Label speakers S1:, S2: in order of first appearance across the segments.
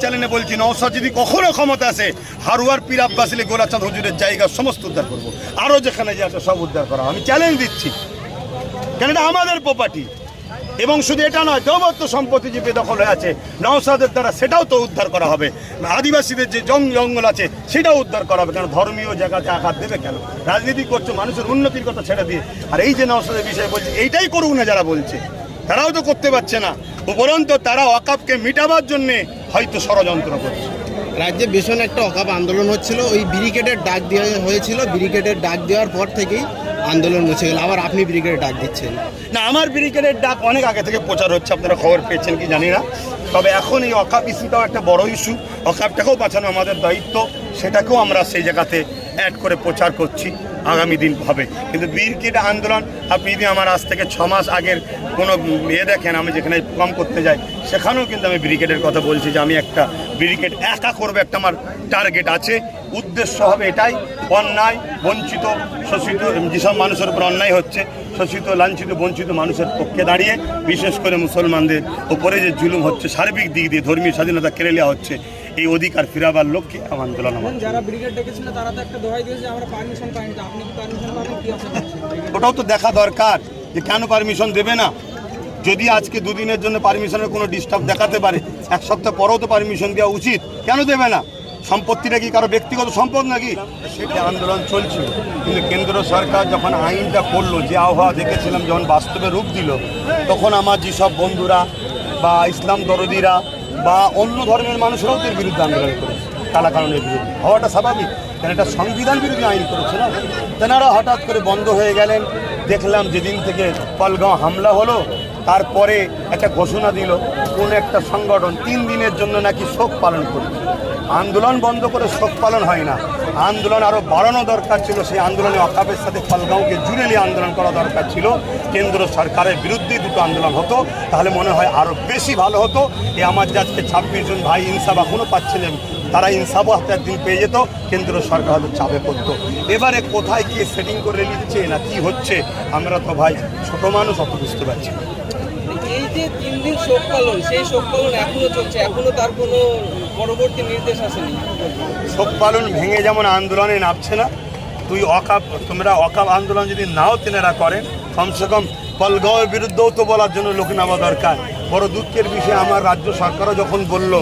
S1: চ্যানেলে বলছি নওসাদ যদি কখনো ক্ষমতা আসে, হারুয়ার পীর আব্বাসিলে গোলাচাঁদ হজুরের জায়গা সমস্ত উদ্ধার করব। আরও যেখানে যে আছে সব উদ্ধার করা। আমি চ্যালেঞ্জ দিচ্ছি। কেন এটা আমাদের প্রপার্টি এবং শুধু এটা নয় দেবত্ব সম্পত্তি যে বেদখল হয়ে আছে নওসাদের দ্বারা সেটাও তো উদ্ধার করা হবে। আদিবাসীদের যে জং জঙ্গল আছে, সেটাও উদ্ধার করা হবে। কেন, ধর্মীয় জায়গাতে আঘাত দেবে কেন? রাজনীতি করছ, মানুষের উন্নতির কথা ছেড়ে দিয়ে। আর এই যে নওসাদের বিষয়ে বলছে, এইটাই করুক না যারা বলছে। তারাও তো করতে পারছে না। উপরন্ত তারা অকাপকে মিটাবার জন্যে হয়তো ষড়যন্ত্র করছে।
S2: রাজ্যে ভীষণ একটা অকাপ আন্দোলন হচ্ছিল। ওই ব্রিগেডের ডাক দেওয়া হয়েছিল। ব্রিগেডের ডাক দেওয়ার পর থেকেই আন্দোলন মুছে গেল। আবার আপনি ব্রিগেডের ডাক দিচ্ছেন।
S1: না আমার ব্রিগেডের ডাক অনেক আগে থেকে প্রচার হচ্ছে। আপনারা খবর পেয়েছেন কি জানি না। তবে এখন এই অকাপ ইস্যুটাও একটা বড় ইস্যু। অকাপটাকেও বাঁচানো আমাদের দায়িত্ব। সেটাকেও আমরা সেই জায়গাতে অ্যাড করে প্রচার করছি। আগামী দিন হবে। কিন্তু ব্রিগেড আন্দোলন, আপনি যদি আমার আজ থেকে ছ মাস আগের কোনো ইয়ে দেখেন, আমি যেখানে কম করতে যাই, সেখানেও কিন্তু আমি ব্রিগেডের কথা বলছি যে আমি একটা ব্রিগেড একা করব, একটা আমার টার্গেট আছে। উদ্দেশ্য হবে এটাই, অন্যায়, বঞ্চিত, শোষিত, যেসব মানুষের উপর অন্যায় হচ্ছে, শোষিত, লাঞ্ছিত, বঞ্চিত মানুষের পক্ষে দাঁড়িয়ে, বিশেষ করে মুসলমানদের ওপরে যে জুলুম হচ্ছে, সার্বিক দিক দিয়ে ধর্মীয় স্বাধীনতা কেড়ে নেওয়া হচ্ছে এই অধিকার ফিরাবার লক্ষ্যে আমার আন্দোলন আমার।
S3: যারা ব্রিগেড ডেকেছিল তারা তো একটা দোহাই দিয়েছে আমরা পারমিশন পাইনি। আপনি কি পারমিশন পাবেন? কি আশা
S1: ওটাও তো দেখা দরকার যে কেন পারমিশন দেবে না? যদি আজকে দুদিনের জন্য পারমিশনের কোনো ডিস্টার্ব দেখাতে পারে এক সপ্তাহ পরেও তো পারমিশন দেওয়া উচিত কেন দেবে না? সম্পত্তিটা কি কারও ব্যক্তিগত সম্পদ নাকি? সেটা আন্দোলন চলছিল কিন্তু কেন্দ্র সরকার যখন আইনটা করল যে আবহাওয়া দেখেছিলাম যখন বাস্তবে রূপ দিল তখন আমার যেসব বন্ধুরা বা ইসলাম দরদিরা বা অন্য ধর্মের মানুষরাও এর বিরুদ্ধে আন্দোলন করেছে। কালা কারণের বিরুদ্ধে। হওয়াটা স্বাভাবিক। কেন এটা সংবিধান বিরোধী আইন করেছে না? তেনারা হঠাৎ করে বন্ধ হয়ে গেলেন। দেখলাম যেদিন থেকে পলগাঁও হামলা হলো তারপরে একটা ঘোষণা দিল, কোন একটা সংগঠন তিন দিনের জন্য নাকি শোক পালন করবে। আন্দোলন বন্ধ করে শোক পালন হয় না। আন্দোলন আরও বাড়ানো দরকার ছিল, সেই আন্দোলনে অকাপের সাথে ফলগাঁওকে জুড়ে নিয়ে আন্দোলন করা দরকার ছিল। কেন্দ্র সরকারের বিরুদ্ধে দুটো আন্দোলন হতো, তাহলে মনে হয় আরও বেশি ভালো হতো। এ আমার যে আজকে ছাব্বিশ জন ভাই ইনসাফ এখনও পাচ্ছিলেন, তারা ইনসাফও হাতে একদিন পেয়ে যেত, কেন্দ্র সরকার হয়তো চাপে পড়তো। এবারে কোথায় গিয়ে সেটিং করে নিচ্ছে না কি হচ্ছে, আমরা তো ভাই ছোটো মানুষ, অত বুঝতে পারছি
S3: যে তিন দিন শোক পালন, সেই শোক পালন এখনও চলছে, এখনও তার কোনো পরবর্তী নির্দেশ আসেনি।
S1: শোক পালন ভেঙে যেমন আন্দোলনে নামছে না, তুই অকাপ, তোমরা অকাপ আন্দোলন যদি নাও তেনারা করেন, কমসে কম পলগাঁওয়ের বিরুদ্ধেও তো বলার জন্য লোক নেওয়া দরকার। বড় দুঃখের বিষয়ে, আমার রাজ্য সরকারও যখন বলল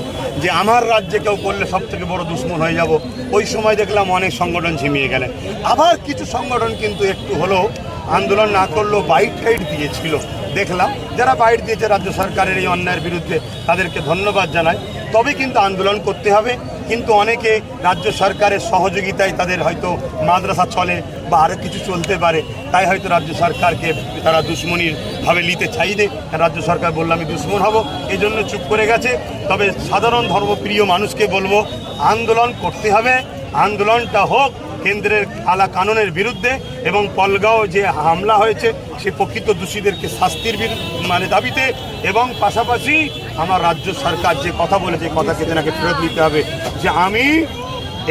S1: যে আমার রাজ্যে কেউ করলে সব থেকে বড় দুশ্মন হয়ে যাব, ওই সময় দেখলাম অনেক সংগঠন ঝিমিয়ে গেলেন। আবার কিছু সংগঠন কিন্তু একটু হলেও আন্দোলন না করলেও বাইট টাইট দিয়েছিল। দেখলাম যারা বাইট দিয়েছে রাজ্য সরকারের এই অন্যায়ের বিরুদ্ধে, তাদেরকে ধন্যবাদ জানাই। তবে কিন্তু আন্দোলন করতে হবে। কিন্তু অনেকে রাজ্য সরকারের সহযোগিতায় তাদের হয়তো মাদ্রাসা চলে বা আরও কিছু চলতে পারে। তাই হয়তো রাজ্য সরকারকে তারা দুশ্মনির ভাবে নিতে চাইবে। রাজ্য সরকার বলল, আমি দুশ্মন হব। এই জন্য চুপ করে গেছে। তবে সাধারণ ধর্মপ্রিয় মানুষকে বলব, আন্দোলন করতে হবে। আন্দোলনটা হোক কেন্দ্রের আলা কানুনের বিরুদ্ধে এবং পলগাঁও যে হামলা হয়েছে, সে প্রকৃত দোষীদেরকে শাস্তির মানে দাবিতে এবং পাশাপাশি আমার রাজ্য সরকার যে কথা বলেছে কথাকে তেনাকে ফেরত দিতে হবে যে আমি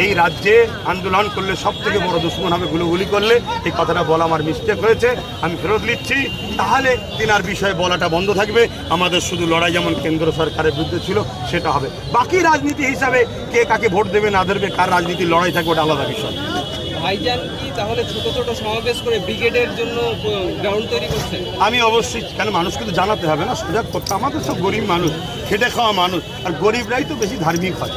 S1: এই রাজ্যে আন্দোলন করলে সব থেকে বড় দুশ্মন হবে গুলোগুলি করলে। এই কথাটা বলা আমার মিস্টেক হয়েছে, আমি ফেরত নিচ্ছি। তাহলে তিনার বিষয়ে বলাটা বন্ধ থাকবে। আমাদের শুধু লড়াই যেমন কেন্দ্র সরকারের বিরুদ্ধে ছিল, সেটা হবে। বাকি রাজনীতি হিসাবে কে কাকে ভোট দেবে না দেবে, কার রাজনীতি লড়াই থাকবে, ওটা আলাদা বিষয়।
S3: ভাইজান কি তাহলে ছোট ছোট সমাবেশ করে ব্রিগেডের জন্য গ্রাউন্ড তৈরি করছেন
S1: আমি অবশ্যই, কেন মানুষকে তো জানাতে হবে না, সোজা করতে আমাদের সব গরিব মানুষ, খেটে খাওয়া মানুষ, আর গরিবরাই তো বেশি ধার্মিক হয়।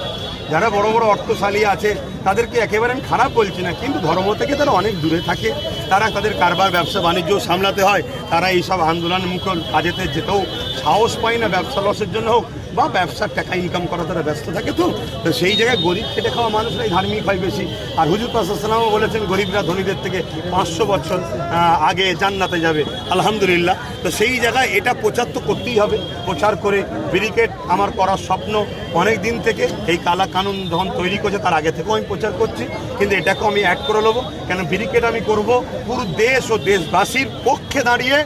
S1: যারা বড় বড় অর্থশালী আছে তাদেরকে একেবারে আমি খারাপ বলছি না, কিন্তু ধর্ম থেকে তারা অনেক দূরে থাকে। তারা তাদের কারবার, ব্যবসা, বাণিজ্য সামলাতে হয়। তারা এইসব আন্দোলন মুখর কাজেতে যেতেও সাহস পায় না, ব্যবসা লসের জন্য হোক, বা ব্যবসার টাকা ইনকাম করা তারা ব্যস্ত থাকে তো। তো সেই জায়গায় গরিব খেটে খাওয়া মানুষরাই ধার্মিক হয় বেশি। আর হুজুর পাসালামও বলেছেন, গরিবরা ধনীদের থেকে পাঁচশো বছর আগে জান্নাতে যাবে। আলহামদুলিল্লাহ। তো সেই জায়গায় এটা প্রচার তো করতেই হবে। প্রচার করে ব্রিকেট আমার করার স্বপ্ন অনেক দিন থেকে এই কালা কানুন যখন তৈরি করছে, তার আগে থেকেও আমি প্রচার করছি কিন্তু এটাকেও আমি অ্যাড করে নেব। কেন ব্রিকেট আমি করব? পুরো দেশ ও দেশবাসীর পক্ষে দাঁড়িয়ে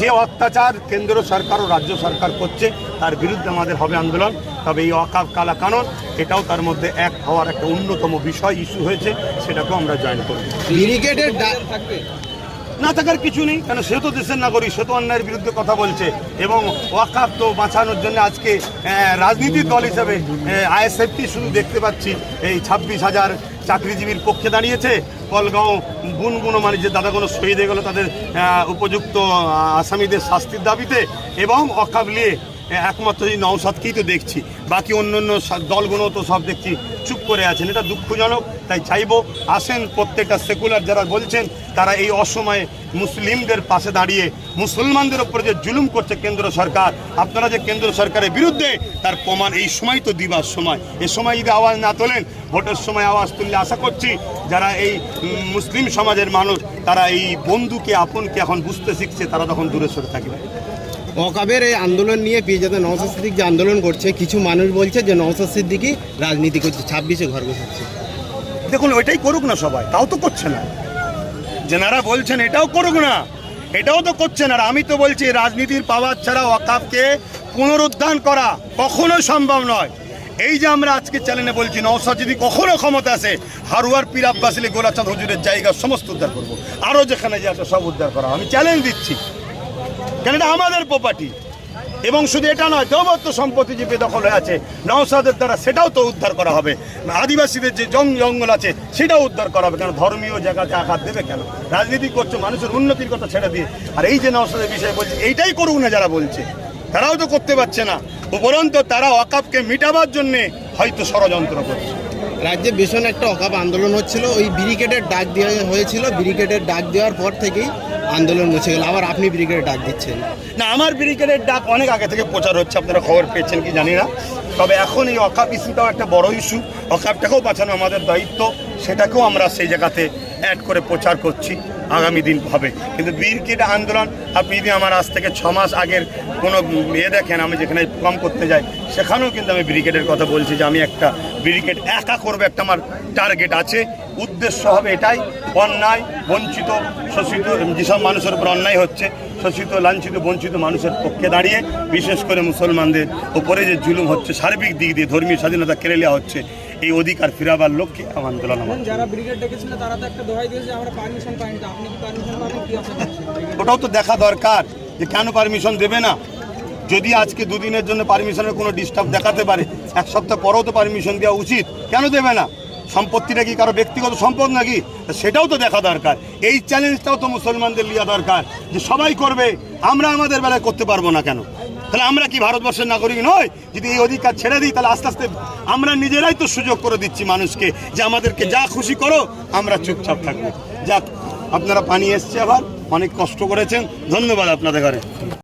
S1: যে অত্যাচার কেন্দ্র সরকার ও রাজ্য সরকার করছে তার বিরুদ্ধে আমাদের হবে আন্দোলন। তবে এই অকাব কালা কানন এটাও তার মধ্যে এক হওয়ার একটা অন্যতম বিষয় ইস্যু হয়েছে সেটাকেও আমরা জয়েন করব।
S2: ব্রিগেডের
S3: থাকবে?
S1: না থাকার কিছু নেই, কেন সে তো দেশের নাগরিক, সে তো অন্যায়ের বিরুদ্ধে কথা বলছে। এবং ওয়াকাপ তো বাঁচানোর জন্য আজকে রাজনীতির দল হিসেবে আইএসএফটি শুধু দেখতে পাচ্ছি। এই ছাব্বিশ হাজার চাকরিজীবীর পক্ষে দাঁড়িয়েছে। কলগাঁও গুনগুনো মানে যে দাদাগুলো শহীদ হয়ে গেলো, তাদের উপযুক্ত আসামিদের শাস্তির দাবিতে এবং অকাব নিয়ে একমাত্র এই নওসাদকেই তো দেখছি। বাকি অন্য অন্য দলগুলো তো সব দেখছি, চুপ করে আছেন। এটা দুঃখজনক, তাই চাইব আসেন প্রত্যেকটা সেকুলার যারা বলছেন, তারা এই অসময়ে মুসলিমদের পাশে দাঁড়িয়ে মুসলমানদের উপরে যে জুলুম করছে কেন্দ্র সরকার, আপনারা যে কেন্দ্র সরকারের বিরুদ্ধে, তার প্রমাণ এই সময় তো দিবার সময়। এ সময় যদি আওয়াজ না তোলেন, ভোটের সময় আওয়াজ তুললে আশা করছি যারা এই মুসলিম সমাজের মানুষ, তারা এই বন্ধুকে, আপনকে এখন বুঝতে শিখছে, তারা তখন দূরে সরে থাকবে।
S2: ওয়াকাবের এই আন্দোলন নিয়ে পিজাতে নওসাদ সিদ্দিক যে আন্দোলন করছে, কিছু মানুষ বলছে যে নওসাদ সিদ্দিকই রাজনীতি করছে, ছাব্বিশে ঘর বসাচ্ছে
S1: দেখুন, ওইটাই করুক না সবাই, তাও তো করছে না। যেনারা বলছেন, এটাও করুক না, এটাও তো করছে না। আর আমি তো বলছি, রাজনীতির পাওয়ার ছাড়া ওয়াকাবকে পুনরুদ্ধার করা কখনোই সম্ভব নয়। এই যে আমরা আজকে চ্যানেলে বলছি নওসাদ যদি কখনো ক্ষমতা আসে, হারুয়ার পীর আব্বাসিলি গোলাচাঁদ হজুরের জায়গা সমস্ত উদ্ধার করব। আরও যেখানে যে আছে সব উদ্ধার করা। আমি চ্যালেঞ্জ দিচ্ছি। কেন এটা আমাদের প্রপার্টি এবং শুধু এটা নয়, দেবত্ব সম্পত্তি যে বেদখল হয়ে আছে নওসাদের দ্বারা সেটাও তো উদ্ধার করা হবে। আদিবাসীদের যে জং জঙ্গল আছে, সেটাও উদ্ধার করা হবে। কেন ধর্মীয় জায়গাতে আঘাত দেবে কেন? রাজনীতি করছে, মানুষের উন্নতির কথা ছেড়ে দিয়ে। আর এই যে নওসাদের বিষয়ে বলছে, এইটাই করুক না যারা বলছে। তারাও তো করতে পারছে না। উপরন্ত তারা অকাপকে মিটাবার জন্যে হয়তো ষড়যন্ত্র করছে।
S2: রাজ্যে ভীষণ একটা অকাপ আন্দোলন হচ্ছিল। ওই ব্রিগেডের ডাক দেওয়া হয়েছিল। ব্রিগেডের ডাক দেওয়ার পর থেকেই আন্দোলন মুছে গেল, আবার আপনি ব্রিগেডের ডাক দিচ্ছেন।
S1: না, আমার ব্রিগেডের ডাক অনেক আগে থেকে প্রচার হচ্ছে, আপনারা খবর পেয়েছেন কি জানি না। তবে এখন এই অকাপ ইস্যুটাও একটা বড় ইস্যু অকাপটাকেও বাঁচানো আমাদের দায়িত্ব, সেটাকেও আমরা সেই জায়গাতে অ্যাড করে প্রচার করছি আগামী দিন হবে। কিন্তু ব্রিগেড আন্দোলন, আপনি যদি আমার আজ থেকে ছ মাস আগের কোনো ইয়ে দেখেন, আমি যেখানে কম করতে যাই, সেখানেও কিন্তু আমি ব্রিগেডের কথা বলছি যে আমি একটা ব্রিগেড একা করবে, একটা আমার টার্গেট আছে। উদ্দেশ্য হবে এটাই, অন্যায়, বঞ্চিত, শোষিত, যেসব মানুষের উপর অন্যায় হচ্ছে, শোষিত, লাঞ্ছিত, বঞ্চিত মানুষের পক্ষে দাঁড়িয়ে, বিশেষ করে মুসলমানদের ওপরে যে জুলুম হচ্ছে, সার্বিক দিক দিয়ে ধর্মীয় স্বাধীনতা কেড়ে নেওয়া হচ্ছে, এই অধিকার ফিরাবার লক্ষ্যে আমার আন্দোলন আমার। ওটাও তো দেখা দরকার যে কেন পারমিশন দেবে না। যদি আজকে দুদিনের জন্য পারমিশনের কোনো ডিস্টার্ব দেখাতে পারে, এক সপ্তাহ পরেও তো পারমিশন দেওয়া উচিত। কেন দেবে না? সম্পত্তিটা কি কারও ব্যক্তিগত সম্পদ নাকি? সেটাও তো দেখা দরকার। এই চ্যালেঞ্জটাও তো মুসলমানদের লিয়া দরকার যে সবাই করবে, আমরা আমাদের বেলায় করতে পারব না কেন? তাহলে আমরা কি ভারতবর্ষের নাগরিক নয় যদি এই অধিকার ছেড়ে দিই, তাহলে আস্তে আস্তে আমরা নিজেরাই তো সুযোগ করে দিচ্ছি মানুষকে যে আমাদেরকে যা খুশি করো, আমরা চুপচাপ থাকব। যাক, আপনারা পানি এসছে আবার, অনেক কষ্ট করেছেন। ধন্যবাদ আপনাদের ঘরে।